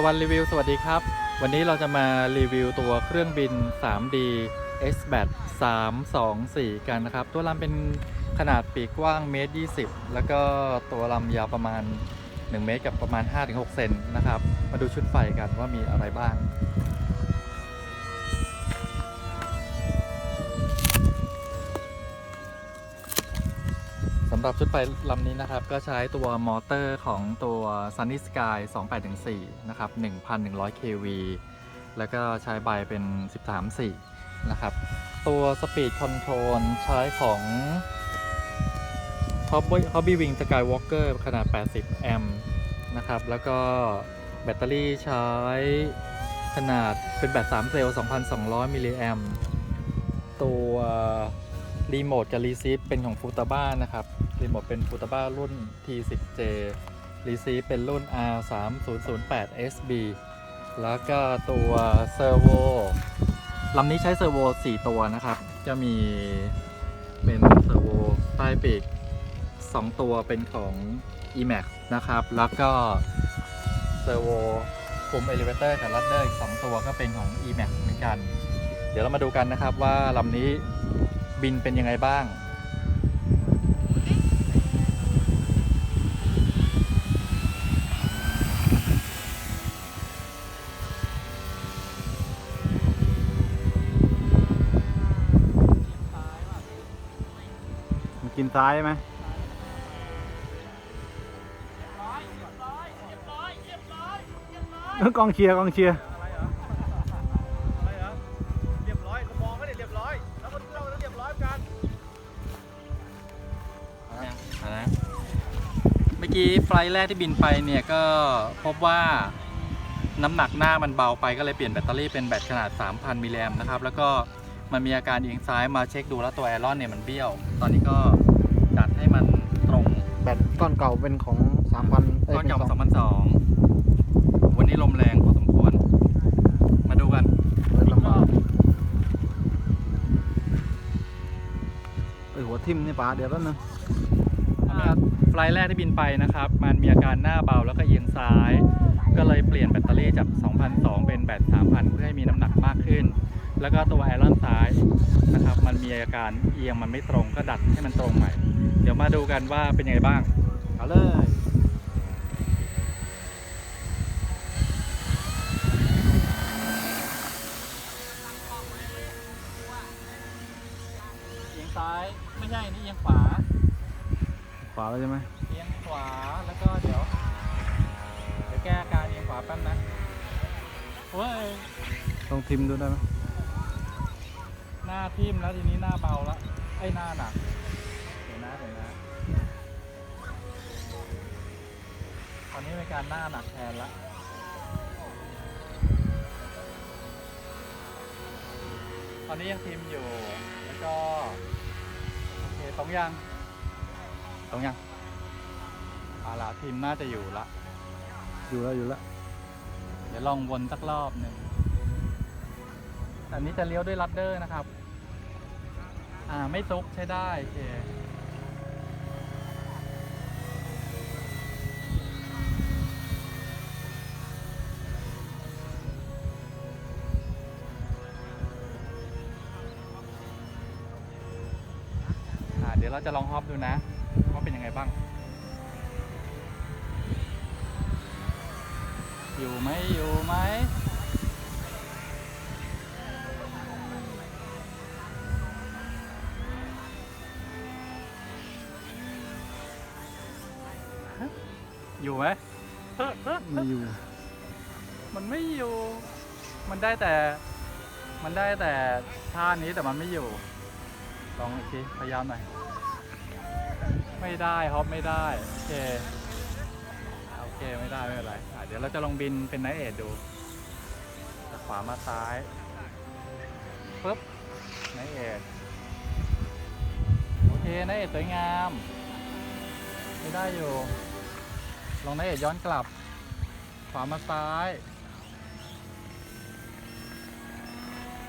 ตะวันรีวิวสวัสดีครับ วันนี้เราจะมารีวิวตัวเครื่องบิน 3D S b a t 324 กันนะครับ ตัวลำเป็นขนาดปีกกว้างเมตร20 แล้วก็ตัวลำยาวประมาณ 1 เมตรกับประมาณ 5-6 เซนนะครับ มาดูชุดไฟกันว่ามีอะไรบ้างำหรับชุดไฟลำนี้นะครับ ก็ใช้ตัวมอเตอร์ของตัว Sunny Sky 28-4นะครับ 1,100 kV แล้วก็ใช้ใบเป็น 13.4 นะครับ ตัว Speed Control ใช้ของ Hobby Hobby Wing Skywalker ขนาด 80 แอมป์นะครับ แล้วก็แบตเตอรี่ใช้ขนาดเป็นแบต 3 เซลล์ 2,200 มิลลิแอมป์ตัว รีโมทกับรีซีฟเป็นของฟูตาบ้านะครับ รีโมทเป็นฟูตาบ้ารุ่น T10J รีซีฟเป็นรุ่น R3008SB แล้วก็ตัวเซอร์โวลำนี้ใช้เซอร์โว4 ตัวนะครับ จะมีเป็นเซอร์โวใต้ปีก 2 ตัวเป็นของ Emax นะครับ แล้วก็เซอร์โวคุมเอลิเวเตอร์กับลัดเดอร์อีก 2 ตัวก็เป็นของ Emax เหมือนกัน เดี๋ยวเรามาดูกันนะครับว่าลำนี้ บินเป็นยังไงบ้าง มันกินซ้ายไหมเออกองเชียร์กองเชียร์อะไร มื่อกี้ไฟลท์แรกที่บินไปเนี่ยก็พบว่าน้ำหนักหน้ามันเบาไปก็เลยเปลี่ยนแบตเตอรี่เป็นแบตขนาด 3,000 มิลลิแอมป์นะครับ แล้วก็มันมีอาการเอียงซ้ายมาเช็คดูแล้วตัวแอรอนเนี่ยมันเบี้ยว ตอนนี้ก็จัดให้มันตรงแบตก้อนเก่าเป็นของสามพันต้นเก่า2002วันนี้ลมแรงพอสมควร มาดูกันลำบากเออหัวทิ่มนี่ป๋าเดี๋ยวแป๊บนึง ไฟล์แรกที่บินไปนะครับ มันมีอาการหน้าเบาแล้วก็เอียงซ้าย ก็เลยเปลี่ยนแบตเตอรี่จาก 2,002 เป็นแบต 3,000 เพื่อให้มีน้ำหนักมากขึ้น แล้วก็ตัวไอรอนซ้ายนะครับ มันมีอาการเอียงมันไม่ตรงก็ดัดให้มันตรงใหม่ เดี๋ยวมาดูกันว่าเป็นยังไงบ้าง เอาเลย วาแล้วใช่ไหมเอียงขวาแล้วก็เดี๋ยวเดี๋ยวแก้อาการเอียงขวาแป๊บนะเว้ยต้องทิมดูได้ไหมหน้าทิ่มแล้วทีนี้หน้าเบาแล้วไอ้ยหน้าหนักเดี๋ยวนะเดี๋ยวนะตอนนี้เป็นการหน้าหนักแทนละตอนนี้ยังทิมอยู่แล้วก็โอเคตรงยัง ตรงยังเอาละทิมน่าจะอยู่ละ อยู่แล้วอยู่แล้วเดี๋ยวลองวนสักรอบหนึ่งแต่อันนี้จะเลี้ยวด้วยลัดเดอร์นะครับ อ่าไม่ซุกใช้ได้โอเคอ่าเดี๋ยวเราจะลองฮอปดูนะว่า เป็นยังไงบ้าง อยู่ไหมอยู่ไหมอยู่ไหมไม่อยู่ มันไม่อยู่ มันได้แต่ มันได้แต่ท่านี้แต่มันไม่อยู่ ลองอีกทีพยายามหน่อย ไม่ได้ฮอปไม่ได้ โอเค โอเคไม่ได้ไม่เป็นไรอะเดี๋ยวเราจะลองบินเป็นไนเอทดูจากขวามาซ้ายปุ๊บไนเอทโอเคไนเอทสวยงาม ไม่ได้อยู่ ลองไนเอทย้อนกลับ ขวามาซ้าย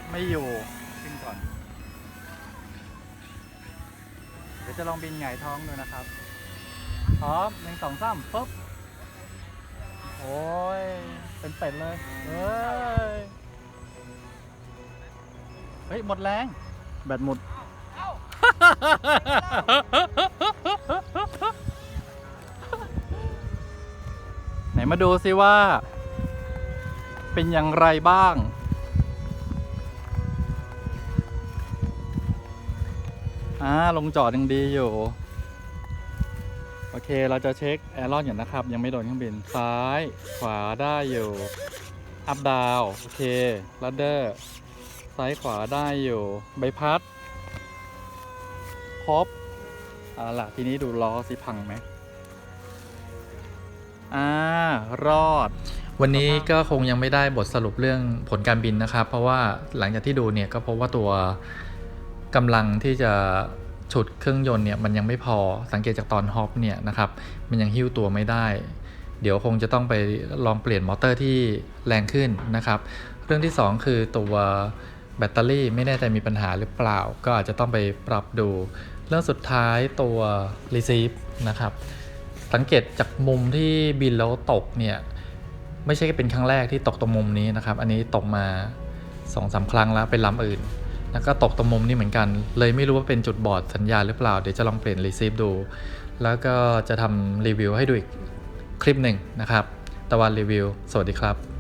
ไม่อยู่ขึ้นก่อน ดี๋ยวจะลองบินหงายท้องดูนะครับพร้อมหนึ่งสองสามปุ๊บ โอ้ย เป็นเป็นเป็ดเลย เฮ้ย เฮ้ย หมดแรง แบตหมด ไหนมาดูซิว่า เป็นอย่างไรบ้าง อ่าลงจอดยังดีอยู่ โอเคเราจะเช็คแอร์รอนอยู่นะครับ ยังไม่โดนเครื่องบิน ซ้ายขวาได้อยู่ อัพดาวโอเคลัดเดอร์ ซ้ายขวาได้อยู่ ใบพัด ครบเอาล่ะทีนี้ดูล้อสิพังไหมอ่ารอด วันนี้ก็คงยังไม่ได้บทสรุปเรื่องผลการบินนะครับ เพราะว่าหลังจากที่ดูเนี่ยก็พบว่าตัว กำลังที่จะฉุดเครื่องยนต์เนี่ยมันยังไม่พอสังเกตจากตอนฮอปเนี่ยนะครับมันยังหิ้วตัวไม่ได้ เดี๋ยวคงจะต้องไปลองเปลี่ยนมอเตอร์ที่แรงขึ้นนะครับ เรื่องที่ 2 คือตัวแบตเตอรี่ไม่แน่ใจมีปัญหาหรือเปล่า ก็อาจจะต้องไปปรับดู เรื่องสุดท้ายตัว receive นะครับ สังเกตจากมุมที่บินแล้วตกเนี่ยไม่ใช่เป็นครั้งแรกที่ตกตรงมุมนี้นะครับ อันนี้ตกมา2อสาครั้งแล้วเป็นลำอื่น แล้วก็ตกตรงมุมนี้เหมือนกัน เลยไม่รู้ว่าเป็นจุดบอดสัญญาณหรือเปล่า เดี๋ยวจะลองเปลี่ยนรีเซฟดู แล้วก็จะทำรีวิวให้ดูอีกคลิปหนึ่งนะครับ ตะวันรีวิว สวัสดีครับ